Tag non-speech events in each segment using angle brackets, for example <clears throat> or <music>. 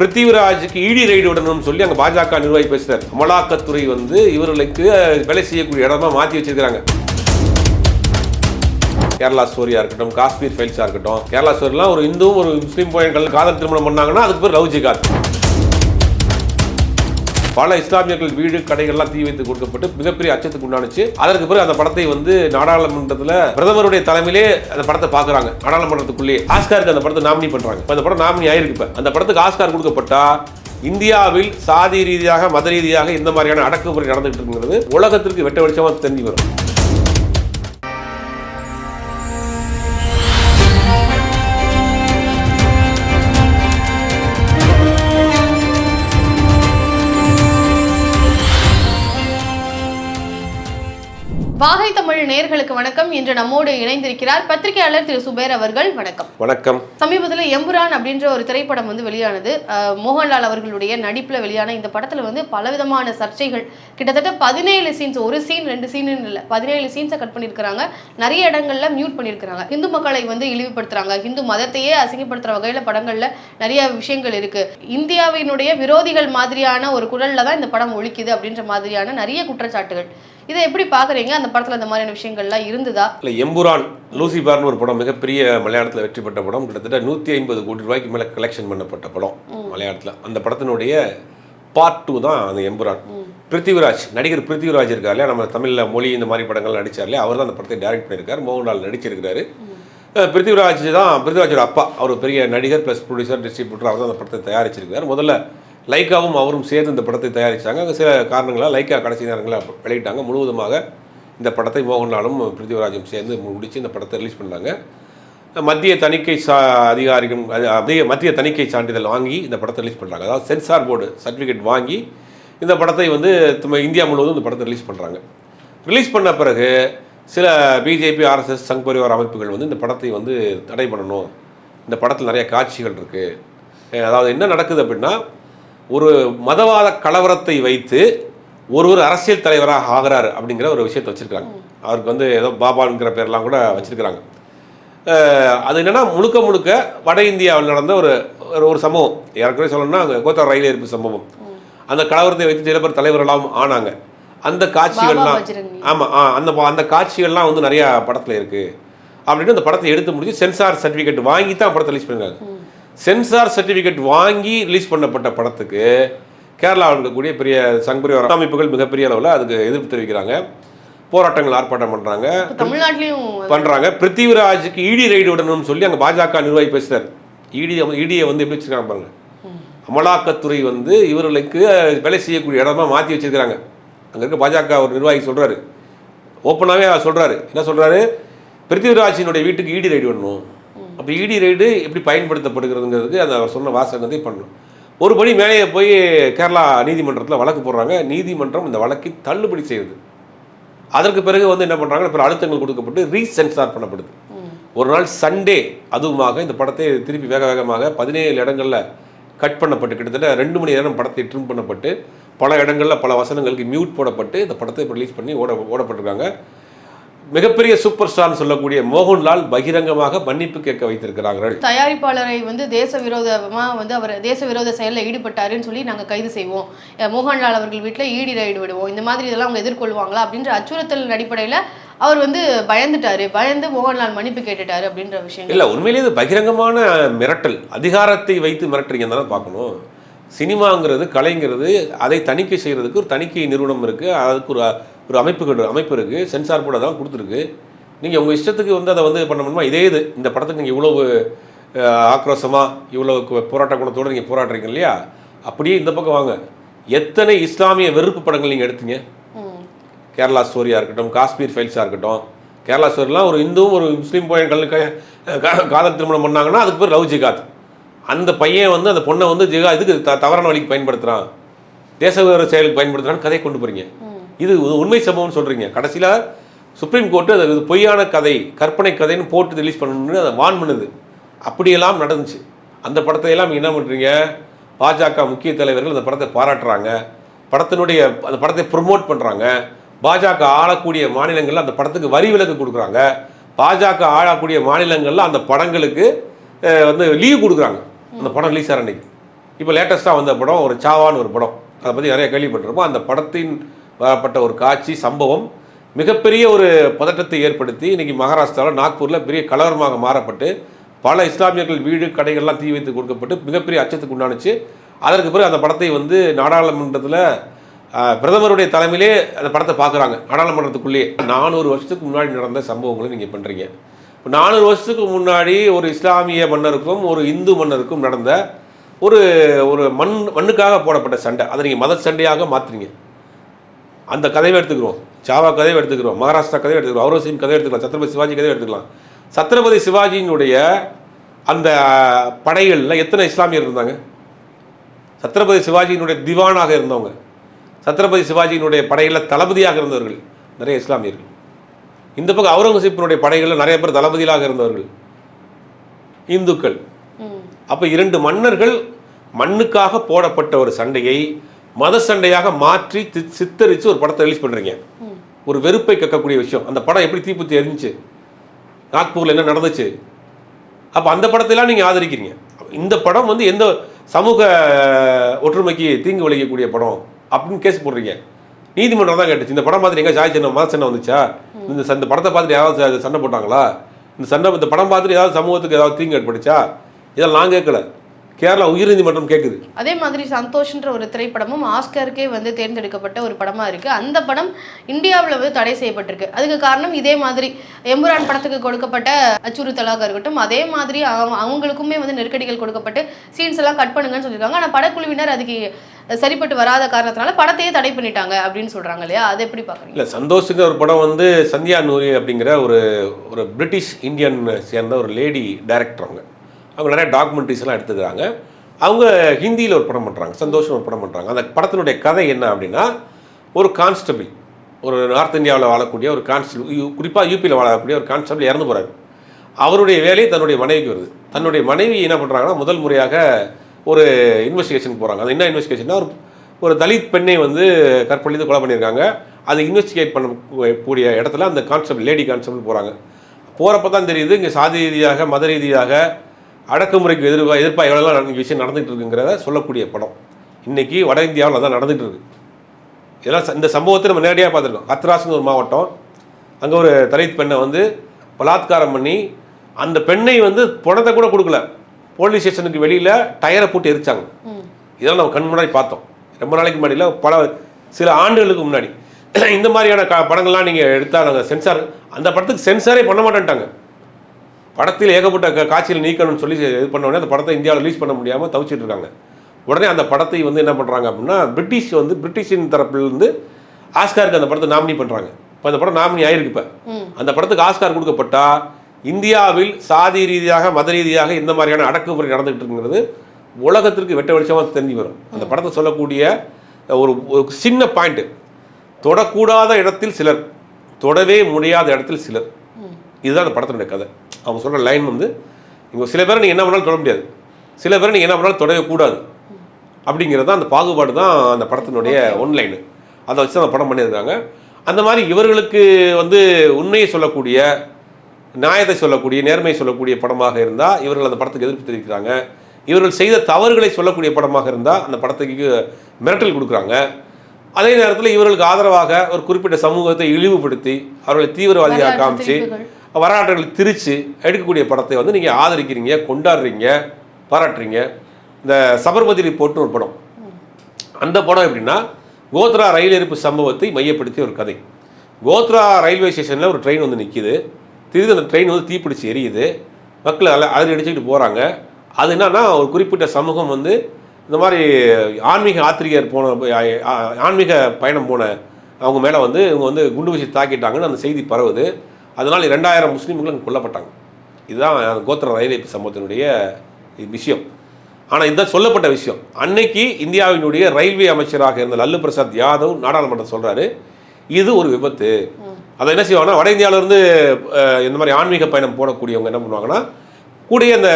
பிருத்திவிராஜுக்கு இடி ரைடு விடணும்னு சொல்லி அங்கே பாஜக நிர்வாகி பேசுறாரு அமலாக்கத்துறை வந்து இவர்களுக்கு வேலை செய்யக்கூடிய இடமா மாற்றி வச்சிருக்கிறாங்க. கேரளா ஸ்டோரியாக இருக்கட்டும் காஷ்மீர் ஃபைல்ஸாக இருக்கட்டும். கேரளா ஸ்டோரிலாம் ஒரு இந்துவும் ஒரு முஸ்லீம் பையன்கள் காதல் திருமணம் பண்ணாங்கன்னா அதுக்கு பேர் லவ் ஜிகாத் பல இஸ்லாமியர்கள் வீடு கடைகள்லாம் தீ வைத்து கொடுக்கப்பட்டு மிகப்பெரிய அச்சத்துக்கு உண்டானுச்சு அதற்கு பிறகு அந்த படத்தை வந்து நாடாளுமன்றத்தில் பிரதமருடைய தலைமையிலே அந்த படத்தை பார்க்குறாங்க. நாடாளுமன்றத்துக்குள்ளேயே. ஆஸ்காருக்கு அந்த படத்தை நாமினி பண்ணுறாங்க இப்போ அந்த படம் நாமினி ஆயிருக்கு இப்போ. அந்த படத்துக்கு ஆஸ்கார் கொடுக்கப்பட்டா இந்தியாவில் சாதி ரீதியாக மத ரீதியாக இந்த மாதிரியான அடக்குமுறை நடந்துகிட்டு இருக்குங்கிறது உலகத்திற்கு வெட்ட வெளிச்சமாக தெரிஞ்சு வரும். வாகை தமிழ் நேயர்களுக்கு வணக்கம். இன்று நம்மோடு இணைந்திருக்கிறார் பத்திரிகையாளர் திரு சுபேர் அவர்கள். வணக்கம். வணக்கம். சமீபத்தில் எம்புரான் அப்படின்ற ஒரு திரைப்படம் வந்து வெளியானது. மோகன்லால் அவர்களுடைய நடிப்புல வெளியான இந்த படத்துல வந்து பலவிதமான சர்ச்சைகள். கிட்டத்தட்ட பதினேழு சீன்ஸ் ஒரு சீன் ரெண்டு சீன் இல்லை. பதினேழு சீன்ஸை கட் பண்ணியிருக்கிறாங்க நிறைய இடங்கள்ல மியூட் பண்ணியிருக்கிறாங்க இந்து மக்களை வந்து இழிவுபடுத்துறாங்க. இந்து மதத்தையே அசிங்கப்படுத்துற வகையில படங்கள்ல நிறைய விஷயங்கள் இருக்கு. இந்தியாவினுடைய விரோதிகள் மாதிரியான ஒரு குரல்ல தான் இந்த படம் ஒழிக்குது அப்படின்ற மாதிரியான நிறைய குற்றச்சாட்டுகள். இதை எப்படி பாக்குறீங்க? அந்த படத்துல அந்த மாதிரியான விஷயங்கள்லாம் இருந்ததா? இல்லை எம்புரான் லூசிபார்னு ஒரு படம் மிகப்பெரிய மலையாளத்தில் வெற்றி பெற்ற படம். கிட்டத்தட்ட நூற்றி ஐம்பது கோடி ரூபாய்க்கு மேலே கலெக்ஷன் பண்ணப்பட்ட படம் மலையாளத்தில். அந்த படத்தினுடைய பார்ட் டூ தான் அந்த எம்புரான். பிருத்திவிராஜ் நடிகர் பிருத்திவிராஜ் இருக்கார் இல்லையா? நம்ம தமிழில் மொழி இந்த மாதிரி படங்கள் நடிச்சார் இல்லையா? அவர் தான் அந்த படத்தை டைரக்ட் பண்ணியிருக்காரு. மோகன்லால் நடிச்சிருக்கிறாரு. பிருத்திவிராஜ் தான் பிருத்திவிராஜோட அப்பா. அவர் பெரிய நடிகர் ப்ளஸ் ப்ரொடியூசர் டிஸ்ட்ரிபியூட்டர் அவர் தான் அந்த படத்தை தயாரிச்சிருக்காரு முதல்ல லைக்காவும் அவரும் சேர்ந்து இந்த படத்தை தயாரித்தாங்க அங்கே சில காரணங்களாக லைக்கா கடைசி நேரங்களில் வெளியிட்டாங்க. முழுவதுமாக இந்த படத்தை மோகன்லாலும் பிருத்திவிராஜும் சேர்ந்து முடித்து இந்த படத்தை ரிலீஸ் பண்ணாங்க. மத்திய தணிக்கை சா அதிகாரிகள் அது மத்திய மத்திய தணிக்கை சான்றிதழ் வாங்கி இந்த படத்தை ரிலீஸ் பண்ணுறாங்க அதாவது சென்சார் போர்டு சர்டிஃபிகேட் வாங்கி இந்த படத்தை வந்து இந்தியா முழுவதும் இந்த படத்தை ரிலீஸ் பண்ணுறாங்க ரிலீஸ் பண்ண பிறகு சில பிஜேபி ஆர்எஸ்எஸ் சங் பரிவார் அமைப்புகள் வந்து இந்த படத்தை வந்து தடை பண்ணணும். இந்த படத்தில் நிறைய காட்சிகள் இருக்குது அதாவது என்ன நடக்குது அப்படின்னா ஒரு மதவாத கலவரத்தை வைத்து ஒருவர் அரசியல் தலைவராக ஆகிறாரு அப்படிங்கிற ஒரு விஷயத்தை வச்சுருக்காங்க அவருக்கு வந்து ஏதோ பாபாங்கிற பேர்லாம் கூட வச்சுருக்கிறாங்க. அது என்னன்னா முழுக்க முழுக்க வட இந்தியாவில் நடந்த ஒரு ஒரு- ஒரு சம்பவம். ஏற்கனவே சொல்லணும்னா அங்கே கோத்தார் ரயில் எரிப்பு சம்பவம். அந்த கலவரத்தை வைத்து சில பேர் தலைவர்களாகவும் ஆனாங்க. அந்த காட்சிகள்லாம் ஆமாம் ஆ அந்த அந்த காட்சிகள்லாம் வந்து நிறையா படத்தில் இருக்குது அப்படின்னு அந்த படத்தை எடுத்து முடிச்சு சென்சார் சர்டிஃபிகேட் வாங்கி தான் படத்தை ரிலீஸ் பண்ணிருக்காங்க. சென்சார் சர்டிஃபிகேட் வாங்கி ரிலீஸ் பண்ணப்பட்ட படத்துக்கு கேரளாவில் இருக்கக்கூடிய பெரிய சங்பரிவார அமைப்புகள் மிகப்பெரிய அளவில் அதுக்கு எதிர்ப்பு தெரிவிக்கிறாங்க. போராட்டங்கள் ஆர்ப்பாட்டம் பண்ணுறாங்க தமிழ்நாட்டிலயும் பண்ணுறாங்க பிருத்திவிராஜுக்கு இடி ரைடு விடணும்னு சொல்லி அங்கே பாஜக நிர்வாகி பேசுகிறார் இடி இடியை வந்து எப்படி வச்சிருக்காங்க பாருங்க. அமலாக்கத்துறை வந்து இவர்களுக்கு வேலை செய்யக்கூடிய இடமா மாற்றி வச்சிருக்கிறாங்க. அங்கே இருக்க பாஜக ஒரு நிர்வாகி சொல்கிறாரு ஓப்பனாகவே அவர் சொல்கிறாரு என்ன சொல்கிறாரு பிருத்திவிராஜினுடைய வீட்டுக்கு இடி ரைடு விடணும். அப்போ இடி ரைடு எப்படி பயன்படுத்தப்படுகிறதுங்கிறதுக்கு அந்த அவர் சொன்ன வாசகத்தை பண்ணணும். ஒரு படி மேலே போய் கேரளா நீதிமன்றத்தில் வழக்கு போடுறாங்க. நீதிமன்றம் இந்த வழக்கை தள்ளுபடி செய்யுது. அதற்கு பிறகு வந்து என்ன பண்ணுறாங்க பிற அழுத்தங்கள் கொடுக்கப்பட்டு ரீசென்சார் பண்ணப்படுது. ஒரு நாள் சண்டே அதுவுமாக இந்த படத்தை திருப்பி வேக வேகமாக பதினேழு இடங்களில் கட் பண்ணப்பட்டு கிட்டத்தட்ட ரெண்டு மணி நேரம் படத்தை ட்ரிம் பண்ணப்பட்டு பல இடங்களில் பல வசனங்களுக்கு மியூட் போடப்பட்டு இந்த படத்தை ரிலீஸ் பண்ணி ஓட ஓடப்பட்டிருக்காங்க. மிகப்பெரிய சூப்பர் ஸ்டார்னு சொல்லக்கூடிய மோகன்லால் பகிரங்கமாக மன்னிப்பு கேட்க வைத்திருக்கிறார்கள். தயாரிப்பாளரை வந்து தேச விரோதமா வந்து அவர் தேச விரோத செயலில் ஈடுபட்டாருன்னு சொல்லி நாங்க கைது செய்வோம். மோகன்லால் அவர்கள் வீட்டுல ஈடி ரைடு விடுவோம். இந்த மாதிரி இதெல்லாம் அவங்க எதிர்கொள்வாங்களா அப்படின்ற அச்சுறுத்தல் அடிப்படையில அவர் வந்து பயந்துட்டாரு. பயந்து மோகன்லால் மன்னிப்பு கேட்டுட்டாரு அப்படின்ற விஷயம் இல்லை உண்மையிலேயே இது பகிரங்கமான மிரட்டல். அதிகாரத்தை வைத்து மிரட்டுறீங்கன்னு தானே பார்க்கணும். சினிமாங்கிறது கலைங்கிறது அதை தணிக்கை செய்கிறதுக்கு ஒரு தணிக்கை நிறுவனம் இருக்குது அதுக்கு ஒரு ஒரு அமைப்புகள் அமைப்பு இருக்குது சென்சார் போர்டு அதெல்லாம் கொடுத்துருக்கு. நீங்கள் உங்கள் இஷ்டத்துக்கு வந்து அதை வந்து பண்ண முடியுமா? இதே இது இந்த படத்துக்கு நீங்கள் இவ்வளவு ஆக்ரோஷமாக இவ்வளவு போராட்ட குணத்தோடு நீங்கள் போராடுறீங்க இல்லையா? அப்படியே இந்த பக்கம் வாங்க. எத்தனை இஸ்லாமிய வெறுப்பு படங்கள் நீங்கள் எடுத்தீங்க. கேரளா ஸ்டோரியாக இருக்கட்டும் காஷ்மீர் ஃபைல்ஸாக இருக்கட்டும். கேரளா ஸ்டோரிலாம் ஒரு இந்துவும் ஒரு முஸ்லீம் பையன்கள் காதல் திருமணம் பண்ணாங்கன்னா அதுக்கு பேர் லவ் ஜிகாத் அந்த பையன் வந்து அந்த பொண்ணை வந்து ஜிகா இதுக்கு தவறான வழிக்கு பயன்படுத்துகிறான் தேச செயலுக்கு பயன்படுத்துகிறான்னு கதை கொண்டு போகிறீங்க இது உண்மை சம்பவம்னு சொல்கிறீங்க கடைசியில் சுப்ரீம் கோர்ட்டு அது இது பொய்யான கதை கற்பனை கதைன்னு போட்டு ரிலீஸ் பண்ணணும்னு அதை வான் பண்ணுது அப்படியெல்லாம் நடந்துச்சு. அந்த படத்தை எல்லாம் என்ன பண்ணுறீங்க பாஜக முக்கிய தலைவர்கள் அந்த படத்தை பாராட்டுறாங்க. படத்தினுடைய அந்த படத்தை ப்ரொமோட் பண்ணுறாங்க பாஜக ஆளக்கூடிய மாநிலங்களில் அந்த படத்துக்கு வரி விலக்கு கொடுக்குறாங்க. பாஜக ஆளக்கூடிய மாநிலங்களில் அந்த படங்களுக்கு வந்து லீவ் கொடுக்குறாங்க. அந்த படம் ரிலீஸ் ஆகிற அன்னைக்கு. இப்போ லேட்டஸ்ட்டாக வந்த படம் ஒரு சாவான்னு ஒரு படம். அதை பற்றி நிறைய கேள்விப்பட்டிருப்போம். அந்த படத்தின் வரப்பட்ட ஒரு காட்சி சம்பவம் மிகப்பெரிய ஒரு பதட்டத்தை ஏற்படுத்தி இன்றைக்கி மகாராஷ்டிராவில் நாக்பூரில் பெரிய கலவரமாக மாறப்பட்டு பல இஸ்லாமியர்கள் வீடு கடைகள்லாம் தீ வைத்து கொடுக்கப்பட்டு மிகப்பெரிய அச்சத்துக்கு உண்டானுச்சு அதற்கு பிறகு அந்த படத்தை வந்து நாடாளுமன்றத்தில் பிரதமருடைய தலைமையிலே அந்த படத்தை பார்க்குறாங்க. நாடாளுமன்றத்துக்குள்ளேயே. நானூறு வருஷத்துக்கு முன்னாடி நடந்த சம்பவங்களை நீங்கள் பண்ணுறீங்க இப்போ நானூறு வருஷத்துக்கு முன்னாடி ஒரு இஸ்லாமிய மன்னருக்கும் ஒரு இந்து மன்னருக்கும் நடந்த ஒரு ஒரு மண் மண்ணுக்காக போடப்பட்ட சண்டை. அதை நீங்கள் மத சண்டையாக மாற்றுறீங்க அந்த கதையை எடுத்துக்கிறோம். சாவா கதையை எடுத்துக்கிறோம். மகாராஷ்டிரா கதையை எடுத்துக்கிறோம். அவுரங்கசீப் கதையை எடுத்துக்கலாம். சத்ரபதி சிவாஜி கதையை எடுத்துக்கலாம். சத்ரபதி சிவாஜியினுடைய அந்த படைகளில் எத்தனை இஸ்லாமியர் இருந்தாங்க? சத்ரபதி சிவாஜியினுடைய திவானாக இருந்தவங்க. சத்ரபதி சிவாஜியினுடைய படைகளில் தளபதியாக இருந்தவர்கள் நிறைய இஸ்லாமியர்கள். இந்த பக்கம் அவுரங்கசீப்பினுடைய படைகளில் நிறைய பேர் தளபதிகளாக இருந்தவர்கள். இந்துக்கள். அப்போ இரண்டு மன்னர்கள் மண்ணுக்காக போடப்பட்ட ஒரு சண்டையை மத சண்டையாக மாற்றி சித்தரித்து ஒரு படத்தை ரிலீஸ் பண்ணுறீங்க ஒரு வெறுப்பை கக்கக்கூடிய விஷயம். அந்த படம் எப்படி தீப்புத்தி எரிஞ்சுச்சு? நாக்பூரில் என்ன நடந்துச்சு? அப்போ அந்த படத்தைலாம் நீங்கள் ஆதரிக்கிறீங்க. இந்த படம் வந்து எந்த சமூக ஒற்றுமைக்கு தீங்கு விளைவிக்கக்கூடிய படம் அப்படின்னு கேஸ் போடுறீங்க. நீதிமன்றம் தான் கேட்டுச்சு. இந்த படம் பார்த்துட்டு எங்க சாய் சின்ன மத சண்டை வந்துச்சா? இந்த இந்த படத்தை பார்த்துட்டு யாராவது சண்டை போட்டாங்களா? இந்த சண்டை இந்த படம் பார்த்துட்டு ஏதாவது சமூகத்துக்கு ஏதாவது தீங்கு ஏற்பட்டுச்சா? இதெல்லாம் நான் கேட்கல. கேரளா உயர்நீதிமன்றம் கேட்குது அதே மாதிரி சந்தோஷ்ன்ற ஒரு திரைப்படமும் ஆஸ்கருக்கே வந்து தேர்ந்தெடுக்கப்பட்ட ஒரு படமா இருக்கு. அந்த படம் இந்தியாவில் வந்து தடை செய்யப்பட்டிருக்கு. அதுக்கு காரணம் இதே மாதிரி எம்புரான் படத்துக்கு கொடுக்கப்பட்ட அச்சுறுத்தலாக இருக்கட்டும் அதே மாதிரி அவங்க- அவங்களுக்குமே வந்து நெருக்கடிகள் கொடுக்கப்பட்டு சீன்ஸ் எல்லாம் கட் பண்ணுங்கன்னு சொல்லியிருக்காங்க. ஆனால் படக்குழுவினர் அதுக்கு சரிப்பட்டு வராத காரணத்தினால படத்தையே தடை பண்ணிட்டாங்க அப்படின்னு சொல்றாங்க இல்லையா? அதை எப்படி பாக்குறீங்க இல்லை சந்தோஷுங்கிற ஒரு படம் வந்து சந்தியா நூரி அப்படிங்கிற ஒரு ஒரு பிரிட்டிஷ் இந்தியன் சேர்ந்த ஒரு லேடி டைரக்டர் அவங்க. அவங்க நிறைய டாக்குமெண்ட்ரிஸ்லாம் எடுத்துக்கிறாங்க. அவங்க ஹிந்தியில் ஒரு படம் பண்ணுறாங்க சந்தோஷம் ஒரு படம் பண்ணுறாங்க அந்த படத்தினுடைய கதை என்ன அப்படின்னா ஒரு கான்ஸ்டபிள் ஒரு நார்த் இந்தியாவில் வாழக்கூடிய ஒரு கான்ஸ்டபிள் குறிப்பாக யூபியில் வாழக்கூடிய ஒரு கான்ஸ்டபிள் இறந்து போகிறாரு அவருடைய வேலை தன்னுடைய மனைவிக்கு வருது. தன்னுடைய மனைவி என்ன பண்ணுறாங்கன்னா முதல் முறையாக ஒரு இன்வெஸ்டிகேஷன் போகிறாங்க அது என்ன இன்வெஸ்டிகேஷன்னா ஒரு ஒரு தலித் பெண்ணை வந்து கற்பழித்து கொலை பண்ணியிருக்காங்க. அதை இன்வெஸ்டிகேட் பண்ணக்கூடிய இடத்துல அந்த கான்ஸ்டபிள் லேடி கான்ஸ்டபிள் போகிறாங்க போகிறப்ப தான் தெரியுது இங்கே சாதி ரீதியாக மத ரீதியாக அடக்குமுறைக்கு எதிர்ப்பா எதிர்ப்பா எவ்வளோலாம் இங்கே விஷயம் நடந்துகிட்டு இருக்குங்கிறத சொல்லக்கூடிய படம். இன்னைக்கு வட இந்தியாவில் அதான் நடந்துகிட்டு இருக்கு இதெல்லாம் இந்த சம்பவத்தை நம்ம நேரடியாக பார்த்துருக்கோம். ஹத்ராஸ்னு ஒரு மாவட்டம். அங்கே ஒரு தலித் பெண்ணை வந்து பலாத்காரம் பண்ணி அந்த பெண்ணை வந்து பணத்தை கூட கொடுக்கல. போலீஸ் ஸ்டேஷனுக்கு வெளியில் டயரை போட்டு எரிச்சாங்க. இதெல்லாம் நம்ம கண் முன்னாடி பார்த்தோம். ரொம்ப நாளைக்கு முன்னாடியில் பல சில ஆண்டுகளுக்கு முன்னாடி. <clears throat> இந்த மாதிரியான க படங்கள்லாம் நீங்கள் எடுத்தால் நாங்கள் சென்சார் அந்த படத்துக்கு சென்சாரே பண்ண மாட்டேன்ட்டாங்க. படத்தில் ஏகப்பட்ட க- காட்சிகள் நீக்கணும்னு சொல்லி இது பண்ண உடனே அந்த படத்தை இந்தியாவில் ரிலீஸ் பண்ண முடியாமல் தவிச்சிட்டு இருக்காங்க. உடனே அந்த படத்தை வந்து என்ன பண்ணுறாங்க அப்படின்னா பிரிட்டிஷ் வந்து பிரிட்டிஷின் தரப்பிலிருந்து ஆஸ்காருக்கு அந்த படத்தை நாமினி பண்ணுறாங்க இப்போ அந்த படம் நாமினி ஆயிருக்கு இப்போ. அந்த படத்துக்கு ஆஸ்கார் கொடுக்கப்பட்டா இந்தியாவில் சாதி ரீதியாக மத ரீதியாக இந்த மாதிரியான அடக்குமுறை நடந்துகிட்டு இருக்குங்கிறது உலகத்திற்கு வெட்ட வெளிச்சமாக தெரிஞ்சு வரும். அந்த படத்தை சொல்லக்கூடிய ஒரு ஒரு சின்ன பாயிண்ட் தொடக்கூடாத இடத்தில் சிலர் தொடவே முடியாத இடத்தில் சிலர். இதுதான் அந்த படத்தினுடைய கதை. அவங்க சொல்கிற லைன் வந்து இங்கே சில பேரை நீங்கள் என்ன பண்ணாலும் தொட முடியாது. சில பேரை நீங்கள் என்ன பண்ணாலும் தொடவே கூடாது. அப்படிங்கிறது தான் அந்த பாகுபாடு தான் அந்த படத்தினுடைய ஒன்லைனு அதை வச்சு தான் அந்த படம் பண்ணியிருக்காங்க. அந்த மாதிரி இவர்களுக்கு வந்து உண்மையை சொல்லக்கூடிய நியாயத்தை சொல்லக்கூடிய நேர்மையை சொல்லக்கூடிய படமாக இருந்தால் இவர்கள் அந்த படத்துக்கு எதிர்ப்பு தெரிவிக்கிறாங்க. இவர்கள் செய்த தவறுகளை சொல்லக்கூடிய படமாக இருந்தால் அந்த படத்துக்கு மிரட்டல் கொடுக்குறாங்க. அதே நேரத்தில் இவர்களுக்கு ஆதரவாக ஒரு குறிப்பிட்ட சமூகத்தை இழிவுபடுத்தி அவர்களை தீவிரவாதியாக காமிச்சு. வரலாற்றுகளை திரிச்சு எடுக்கக்கூடிய படத்தை வந்து நீங்கள் ஆதரிக்கிறீங்க கொண்டாடுறீங்க பாராட்டுறீங்க. இந்த சபர்மதி ரிப்போர்ட்னு ஒரு படம். அந்த படம் எப்படின்னா கோத்ரா ரயில் எரிப்பு சம்பவத்தை மையப்படுத்திய ஒரு கதை. கோத்ரா ரயில்வே ஸ்டேஷனில் ஒரு ட்ரெயின் வந்து நிற்கிது திடீர்னு அந்த ட்ரெயின் வந்து தீப்பிடிச்சு எரியுது. மக்கள் அதில் அதில் அடிச்சுக்கிட்டு போகிறாங்க அது என்னன்னா ஒரு குறிப்பிட்ட சமூகம் வந்து இந்த மாதிரி ஆன்மீக ஆத்திரிகர் போன ஆன்மீக பயணம் போன அவங்க மேலே வந்து இவங்க வந்து குண்டு வீசி தாக்கிட்டாங்கன்னு அந்த செய்தி பரவுது. அதனால் இரண்டாயிரம் முஸ்லீம்கள் அங்கே கொல்லப்பட்டாங்க. இதுதான் அந்த கோத்ரா ரயில் எரிப்பு சம்பவத்தினுடைய விஷயம். ஆனால் இதுதான் சொல்லப்பட்ட விஷயம். அன்னைக்கு இந்தியாவினுடைய ரயில்வே அமைச்சராக இருந்த லல்லு பிரசாத் யாதவ் நாடாளுமன்றம் சொல்றாரு இது ஒரு விபத்து. அதை என்ன செய்வாங்கன்னா வட இந்தியாவிலேருந்து இந்த மாதிரி ஆன்மீக பயணம் போடக்கூடியவங்க என்ன பண்ணுவாங்கன்னா கூடயே அந்த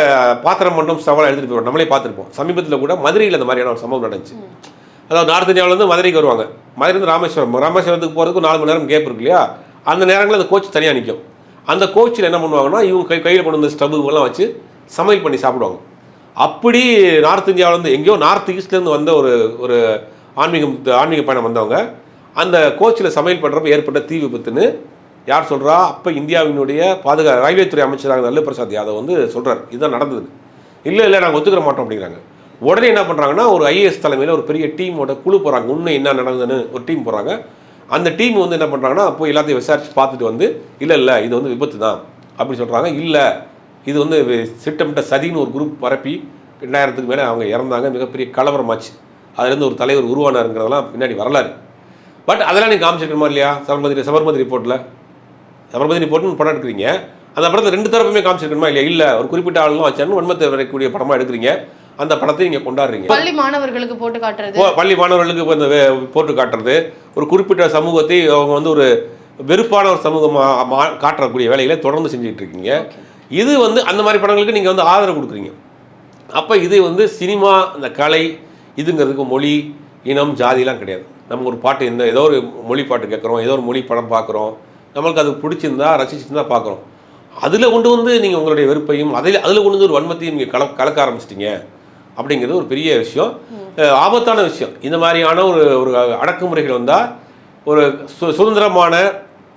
பாத்திரம் மண்டம் சவாலை எடுத்துகிட்டு போயிடுவோம் நம்மளே பார்த்துருப்போம் சமீபத்தில் கூட மதுரையில் இந்த மாதிரியான ஒரு சம்பவம் நடந்துச்சு. அதாவது நார்த் இந்தியாவிலேருந்து மதுரைக்கு வருவாங்க. மதுரையிலேருந்து ராமேஸ்வரம் ராமேஸ்வரத்துக்கு போகிறதுக்கு நாலு மணி நேரம் கேப் இருக்கு இல்லையா? அந்த நேரங்களில் அந்த கோச் தனியாக நிற்கும் அந்த கோச்சில் என்ன பண்ணுவாங்கன்னா இவங்க கை கையில் கொண்டு வந்து ஸ்டவ் வச்சு சமையல் பண்ணி சாப்பிடுவாங்க. அப்படி நார்த் இந்தியாவிலேருந்து எங்கேயோ நார்த் ஈஸ்ட்லேருந்து வந்த ஒரு ஒரு ஆன்மீகம் ஆன்மீக பயணம் வந்தவங்க அந்த கோச்சில் சமையல் பண்ணுறப்ப ஏற்பட்ட தீ விபத்துன்னு யார் சொல்கிறா அப்போ இந்தியாவினுடைய பாதுகா ரயில்வே துறை அமைச்சராக நல்ல பிரசாத் யாதவ் வந்து சொல்கிறார் இதுதான் நடந்தது இல்லை இல்லை நாங்கள் ஒத்துக்கிற மாட்டோம் அப்படிங்கிறாங்க. உடனே என்ன பண்ணுறாங்கன்னா ஒரு ஐஏஎஸ் தலைமையில் ஒரு பெரிய டீமோட குழு போகிறாங்க உண்மை என்ன நடந்ததுன்னு ஒரு டீம் போகிறாங்க அந்த டீம் வந்து என்ன பண்ணுறாங்கன்னா போய் எல்லாத்தையும் விசாரித்து பார்த்துட்டு வந்து இல்லை இல்லை இது வந்து விபத்து தான். அப்படி சொல்கிறாங்க இல்லை இது வந்து சிட்டமிட்ட திட்டமிட்ட சதின்னு ஒரு குரூப் பரப்பி ரெண்டாயிரத்துக்கு மேலே அவங்க இறந்தாங்க. மிகப்பெரிய கலவரமாச்சு. அதுலேருந்து ஒரு தலைவர் உருவானாருங்கிறதெல்லாம் பின்னாடி வரலாறு. பட் அதெல்லாம் நீங்கள் காமிச்சிருக்கணுமா இல்லையா? சபர்மதி சபர்மதி ரிப்போர்ட்டில் சபர்மதி ரிப்போர்ட்னு படம் எடுக்கிறீங்க. அந்த படத்தை ரெண்டு தரப்புமே காமிச்சிருக்கணுமா இல்லையா? இல்லை ஒரு குறிப்பிட்ட ஆளுங்களும் வச்சாருன்னு வன்மத்தை வரைக்கூடிய படமாக எடுக்கிறீங்க. அந்த படத்தை நீங்கள் கொண்டாடுறீங்க. பள்ளி மாணவர்களுக்கு போட்டு காட்டுறது. பள்ளி மாணவர்களுக்கு இந்த போட்டு காட்டுறது. ஒரு குறிப்பிட்ட சமூகத்தை அவங்க வந்து ஒரு வெறுப்பான ஒரு சமூகமாக காட்டக்கூடிய வேலைகளை தொடர்ந்து செஞ்சுட்டு இருக்கீங்க. இது வந்து அந்த மாதிரி படங்களுக்கு நீங்கள் வந்து ஆதரவு கொடுக்குறீங்க. அப்போ இது வந்து சினிமா இந்த கலை இதுங்கிறதுக்கு மொழி இனம் ஜாதிலாம் கிடையாது. நம்ம ஒரு பாட்டு எந்த ஏதோ ஒரு மொழி பாட்டு கேட்குறோம் ஏதோ ஒரு மொழி படம் பார்க்குறோம். நம்மளுக்கு அது பிடிச்சிருந்தா ரசிச்சிருந்தா பார்க்குறோம். அதில் கொண்டு வந்து நீங்கள் உங்களுடைய வெறுப்பையும் அதில் அதில் கொண்டு வந்து ஒரு வன்மத்தையும் நீங்கள் கல கலக்க ஆரம்பிச்சிட்டீங்க. அப்படிங்கிறது ஒரு பெரிய விஷயம். ஆபத்தான விஷயம். இந்த மாதிரியான ஒரு ஒரு அடக்குமுறைகள் வந்தால் ஒரு சு சுதந்திரமான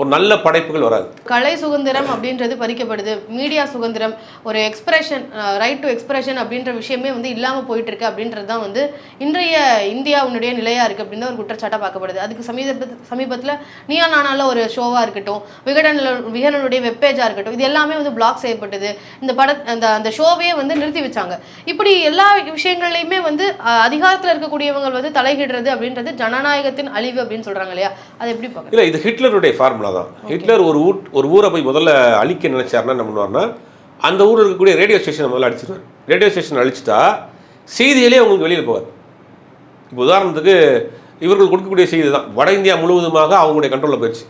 ஒரு நல்ல படைப்புகள் வராது. கலை சுதந்திரம் அப்படின்றது பறிக்கப்படுது. மீடியா சுதந்திரம் ஒரு எக்ஸ்பிரஷன் ரைட் டு எக்ஸ்பிரஷன் அப்படின்ற விஷயமே வந்து இல்லாமல் போயிட்டு இருக்கு அப்படின்றது தான் வந்து இன்றைய இந்தியாவுடைய நிலையா இருக்கு அப்படின்னு தான் ஒரு குற்றச்சாட்டாக பார்க்கப்படுது. அதுக்கு சமீப சமீபத்தில் நீயா நானால ஒரு ஷோவாக இருக்கட்டும் விகடனில் விகடனுடைய வெப்பேஜாக இருக்கட்டும் இது எல்லாமே வந்து பிளாக் செய்யப்பட்டது. இந்த பட அந்த அந்த ஷோவே வந்து நிறுத்தி வச்சாங்க. இப்படி எல்லா விஷயங்கள்லையுமே வந்து அதிகாரத்தில் இருக்கக்கூடியவங்க வந்து தலையிடுறது அப்படின்றது ஜனநாயகத்தின் அழிவு அப்படின்னு சொல்றாங்க இல்லையா? அது எப்படி இல்லை இது ஹிட்லருடைய ஃபார்முலா அவ்வளோதான் ஹிட்லர் ஒரு ஊர் ஒரு ஊரை போய் முதல்ல அழிக்க நினைச்சாருன்னா என்ன பண்ணுவார்னா அந்த ஊரில் இருக்கக்கூடிய ரேடியோ ஸ்டேஷனை முதல்ல அடிச்சிருவார் ரேடியோ ஸ்டேஷன் அழிச்சிட்டா செய்திகளே அவங்களுக்கு வெளியில் போவார். இப்போ உதாரணத்துக்கு இவர்கள் கொடுக்கக்கூடிய செய்தி தான். வட இந்தியா முழுவதுமாக அவங்களுடைய கண்ட்ரோலில் போயிடுச்சு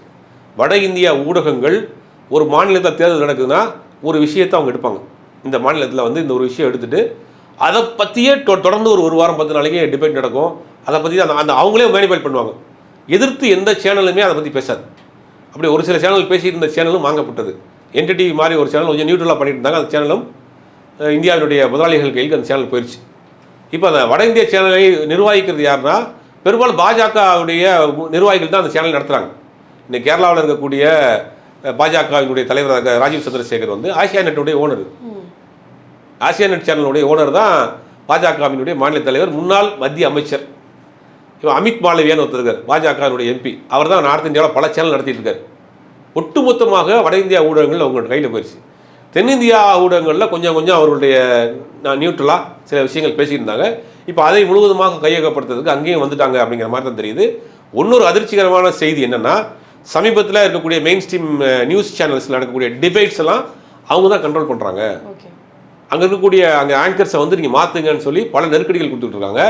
வட இந்தியா ஊடகங்கள் ஒரு மாநிலத்தில் தேர்தல் நடக்குதுன்னா ஒரு விஷயத்தை அவங்க எடுப்பாங்க. இந்த மாநிலத்தில் வந்து இந்த ஒரு விஷயம் எடுத்துகிட்டு அதை பற்றியே தொ- தொடர்ந்து ஒரு ஒரு வாரம் பத்து நாளைக்கு டிபேட் நடக்கும். அதை பற்றி அந்த அந்த அவங்களே மேனிஃபைல் பண்ணுவாங்க. எதிர்த்து எந்த சேனலுமே அதை பற்றி பேசாது. அப்படி ஒரு சில சேனல் பேசிட்டு இருந்த சேனலும் வாங்கப்பட்டது. என்டிடிவி மாதிரி ஒரு சேனல் கொஞ்சம் நியூட்ரலாக பண்ணிட்டு இருந்தாங்க அந்த சேனலும் இந்தியாவினுடைய முதலாளிகள் கைக்கு அந்த சேனல் போயிடுச்சு இப்போ அந்த வட இந்திய சேனலை நிர்வகிக்கிறது யாருன்னா பெரும்பாலும் பாஜகவுடைய நிர்வாகிகள் தான் அந்த சேனல் நடத்துகிறாங்க இன்னைக்கு கேரளாவில் இருக்கக்கூடிய பாஜகவினுடைய தலைவர் இருக்க ராஜீவ் சந்திரசேகர் வந்து ஆசியா நெட்டுடைய ஓனர். ஆசியா நெட் சேனலுடைய ஓனர் தான் பாஜகவினுடைய மாநில தலைவர் முன்னாள் மத்திய அமைச்சர். இவன் அமித் மாளவியான்னு ஒருத்தர் இருக்கார் பாஜகவினுடைய எம்பி அவர் தான் நார்த் இந்தியாவில் பல சேனல் நடத்திட்டு இருக்காரு. ஒட்டுமொத்தமாக வட இந்தியா ஊடகங்கள் அவங்க கையில் போயிடுச்சு தென்னிந்தியா ஊடகங்களில் கொஞ்சம் கொஞ்சம் அவர்களுடைய நியூட்ரலாக சில விஷயங்கள் பேசிட்டு இருந்தாங்க. இப்போ அதை முழுவதுமாக கையகப்படுத்துறதுக்கு அங்கேயும் வந்துட்டாங்க அப்படிங்கிற மாதிரி தான் தெரியுது. இன்னொரு அதிர்ச்சிகரமான செய்தி என்னன்னா சமீபத்தில் இருக்கக்கூடிய மெயின் ஸ்ட்ரீம் நியூஸ் சேனல்ஸில் நடக்கக்கூடிய டிபேட்ஸ் எல்லாம் அவங்க தான் கண்ட்ரோல் பண்ணுறாங்க ஓகே. அங்கே இருக்கக்கூடிய அங்கே ஆங்கர்ஸை வந்து நீங்கள் மாற்றுங்கன்னு சொல்லி பல நெருக்கடிகள் கொடுத்துட்டு இருக்காங்க.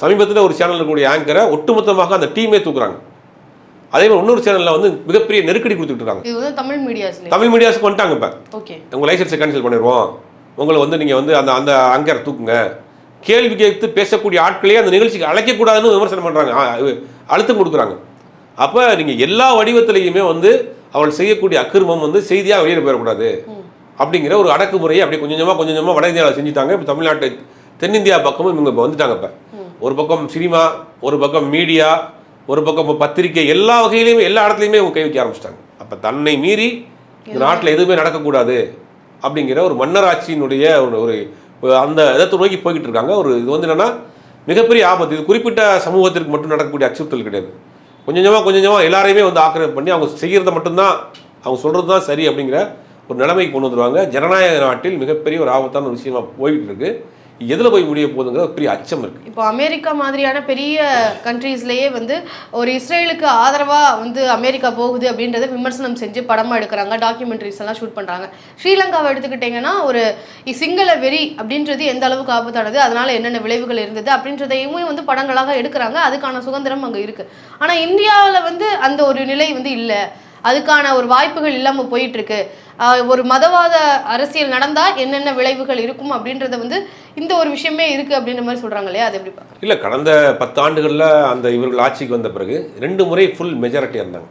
சமீபத்தில் ஒரு சேனல் இருக்கக்கூடிய ஆங்கரை ஒட்டுமொத்தமாக அந்த டீமே தூக்குறாங்க. அதே மாதிரி இன்னொரு சேனலில் வந்து மிகப்பெரிய நெருக்கடி கொடுத்துட்டு இருக்காங்க. இது வந்து தமிழ் மீடியாஸ்ல தமிழ் மீடியாஸுக்கு வந்துட்டாங்க இப்போ. ஓகே. உங்கள் லைசன்ஸை கேன்சல் பண்ணிடுவோம். உங்களை வந்து நீங்கள் வந்து அந்த அந்த அங்கரை தூக்குங்க. கேள்வி கேட்டு பேசக்கூடிய ஆட்களே அந்த நிகழ்ச்சிக்கு அழைக்கக்கூடாதுன்னு விமர்சனம் பண்ணுறாங்க அழுத்தம் கொடுக்குறாங்க. அப்போ நீங்கள் எல்லா வடிவத்திலையுமே வந்து அவள் செய்யக்கூடிய அக்கிரமம் வந்து செய்தியாக வெளியில் போயிடக்கூடாது. அப்படிங்கிற ஒரு அடக்குமுறையை அப்படியே கொஞ்சம் கொஞ்சமாக கொஞ்சம் கொஞ்சமாக வட இந்தியாவில் செஞ்சுட்டாங்க. இப்போ தமிழ்நாட்டு தென்னிந்தியா பக்கமும் இவங்க இப்போ வந்துட்டாங்க இப்போ. ஒரு பக்கம் சினிமா ஒரு பக்கம் மீடியா ஒரு பக்கம் இப்போ பத்திரிக்கை எல்லா வகையிலையுமே எல்லா இடத்துலையுமே இவங்க கை வைக்க ஆரம்பிச்சிட்டாங்க. அப்போ தன்னை மீறி இந்த நாட்டில் எதுவுமே நடக்கக்கூடாது அப்படிங்கிற ஒரு மன்னராட்சியினுடைய ஒரு அந்த இடத்தை நோக்கி போய்கிட்டு இருக்காங்க. ஒரு இது வந்து என்னன்னா மிகப்பெரிய ஆபத்து. இது குறிப்பிட்ட சமூகத்திற்கு மட்டும் நடக்கக்கூடிய அச்சுறுத்தல் கிடையாது. கொஞ்சம் கொஞ்சமாக கொஞ்சம் கொஞ்சமாக எல்லாரையுமே வந்து ஆக்கிரமிப்பு பண்ணி அவங்க செய்கிறத மட்டும்தான் அவங்க சொல்கிறது தான் சரி அப்படிங்கிற ஒரு நிலைமைக்கு கொண்டு வந்துருவாங்க. ஜனநாயக நாட்டில் மிகப்பெரிய ஒரு ஆபத்தான ஒரு விஷயமா போயிட்டு இருக்கு. எதில் போய் முடிய போகுதுங்கிற பெரிய அச்சம் இருக்குது இப்போ அமெரிக்கா மாதிரியான பெரிய கண்ட்ரீஸ்லேயே வந்து ஒரு இஸ்ரேலுக்கு ஆதரவாக வந்து அமெரிக்கா போகுது அப்படின்றத விமர்சனம் செஞ்சு படமாக எடுக்கிறாங்க டாக்குமெண்ட்ரிஸ் எல்லாம் ஷூட் பண்ணுறாங்க ஸ்ரீலங்காவை எடுத்துக்கிட்டிங்கன்னா ஒரு சிங்கள வெறி அப்படின்றது எந்த அளவுக்கு ஆபத்தானது அதனால் என்னென்ன விளைவுகள் இருந்தது அப்படின்றதையுமே வந்து படங்களாக எடுக்கிறாங்க அதுக்கான சுதந்திரம் அங்கே இருக்குது ஆனால் இந்தியாவில் வந்து அந்த ஒரு நிலை வந்து இல்லை. அதுக்கான ஒரு வாய்ப்புகள் இல்லாமல் போயிட்டு இருக்கு ஒரு மதவாத அரசியல் நடந்தால் என்னென்ன விளைவுகள் இருக்கும் அப்படின்றத வந்து இந்த ஒரு விஷயமே இருக்கு அப்படின்ற மாதிரி சொல்றாங்க இல்லையா? அது எப்படி பார்க்க இல்லை கடந்த பத்து ஆண்டுகளில் அந்த இவர்கள் ஆட்சிக்கு வந்த பிறகு ரெண்டு முறை ஃபுல் மெஜாரிட்டி இருந்தாங்க.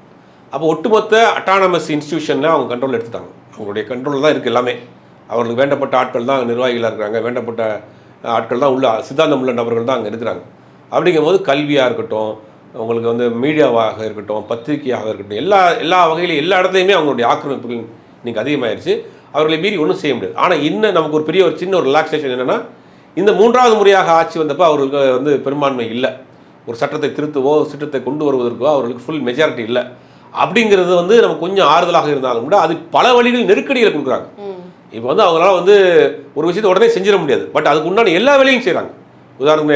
அப்போ ஒட்டுமொத்த அட்டானமஸ் இன்ஸ்டியூஷனில் அவங்க கண்ட்ரோல் எடுத்துட்டாங்க. அவங்களுடைய கண்ட்ரோல் தான் இருக்குது எல்லாமே. அவர்களுக்கு வேண்டப்பட்ட ஆட்கள் தான் அங்கே நிர்வாகிகளாக இருக்கிறாங்க. வேண்டப்பட்ட ஆட்கள் தான் உள்ள சித்தாந்தம் உள்ள நபர்கள் தான் அங்கே இருக்கிறாங்க. அப்படிங்கும்போது கல்வியாக இருக்கட்டும் உங்களுக்கு வந்து மீடியாவாக இருக்கட்டும் பத்திரிகையாக இருக்கட்டும் எல்லா எல்லா வகையிலும் எல்லா இடத்துலையுமே அவங்களுடைய ஆக்கிரமிப்புகள் இன்னைக்கு அதிகமாயிருச்சு. அவர்களை மீறி ஒன்றும் செய்ய முடியாது. ஆனால் இன்னும் நமக்கு ஒரு பெரிய ஒரு சின்ன ஒரு ரிலாக்ஸேஷன் என்னென்னா இந்த மூன்றாவது முறையாக ஆட்சி வந்தப்போ அவர்களுக்கு வந்து பெரும்பான்மை இல்லை. ஒரு சட்டத்தை திருத்தவோ சட்டத்தை கொண்டு வருவதற்கோ அவர்களுக்கு ஃபுல் மெஜாரிட்டி இல்லை. அப்படிங்கிறது வந்து நமக்கு கொஞ்சம் ஆறுதலாக இருந்தாலும் கூட அது பல வழிகள் நெருக்கடிகளை கொடுக்குறாங்க. இப்போ வந்து அவங்களால வந்து ஒரு விஷயத்தை உடனே செஞ்சிட முடியாது. பட் அதுக்கு உண்டான எல்லா வேலையும் செய்கிறாங்க உதாரணம்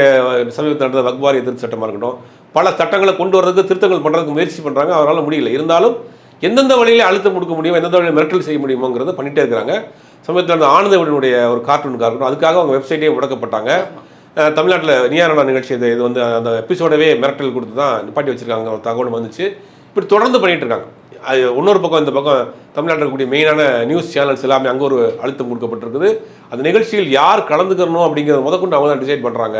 சமீபத்தில் நடந்த வக்வாரிய திருத்த சட்டமாக இருக்கட்டும் பல சட்டங்களை கொண்டு வர்றதுக்கு திருத்தங்கள் பண்ணுறதுக்கு முயற்சி பண்ணுறாங்க அவரால் முடியல. இருந்தாலும் எந்தெந்த வழியில அழுத்தம் கொடுக்க முடியும் எந்தெந்த வழியில் மிரட்டல் செய்ய முடியுமோங்கிறத பண்ணிட்டே இருக்கிறாங்க. சமயத்தில் அந்த ஆனந்தவிடனுடைய ஒரு கார்ட்டூனுக்காக இருக்கட்டும் அதுக்காக அவங்க வெப்சைட்டே முடக்கப்பட்டாங்க. தமிழ்நாட்டில் நியாரணா நிகழ்ச்சி இது இது வந்து அந்த எபிசோடவே மிரட்டல் கொடுத்து தான் நிப்பாட்டி வச்சுருக்காங்க. ஒரு தகவல் வந்துச்சு. இப்படி தொடர்ந்து பண்ணிகிட்டு இருக்காங்க. அது இன்னொரு பக்கம் இந்த பக்கம் தமிழ்நாட்டில் இருக்கக்கூடிய மெயினான நியூஸ் சேனல்ஸ் எல்லாமே அங்கே ஒரு அழுத்தம் கொடுக்கப்பட்டிருக்குது. அந்த நிகழ்ச்சியில் யார் கலந்துக்கணும் அப்படிங்கிறத முதற்கொண்டு அவங்க தான் டிசைட் பண்ணுறாங்க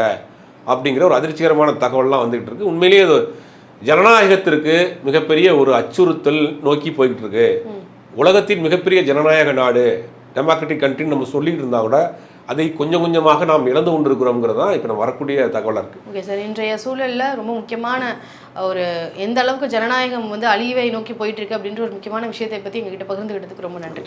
அப்படிங்கிற ஒரு அதிர்ச்சிகரமான தகவல்லாம் வந்துகிட்டு இருக்கு. உண்மையிலேயே அது ஜனநாயகத்திற்கு மிகப்பெரிய ஒரு அச்சுறுத்தல் நோக்கி போய்கிட்டு இருக்கு. உலகத்தின் மிகப்பெரிய ஜனநாயக நாடு டெமோக்ராட்டிக் கண்ட்ரின்னு நம்ம சொல்லிட்டு இருந்தா கூட அதை கொஞ்சம் கொஞ்சமாக நாம் இழந்து கொண்டிருக்கிறோங்கிறது தான் இப்போ நம்ம வரக்கூடிய தகவலாக இருக்குது ஓகே சார் இன்றைய சூழல்ல ரொம்ப முக்கியமான ஒரு எந்த அளவுக்கு ஜனநாயகம் வந்து அழிவை நோக்கி போயிட்டு இருக்கு அப்படின்ற ஒரு முக்கியமான விஷயத்தை பத்தி எங்ககிட்ட பகிர்ந்துக்கிட்டதுக்கு ரொம்ப நன்றி.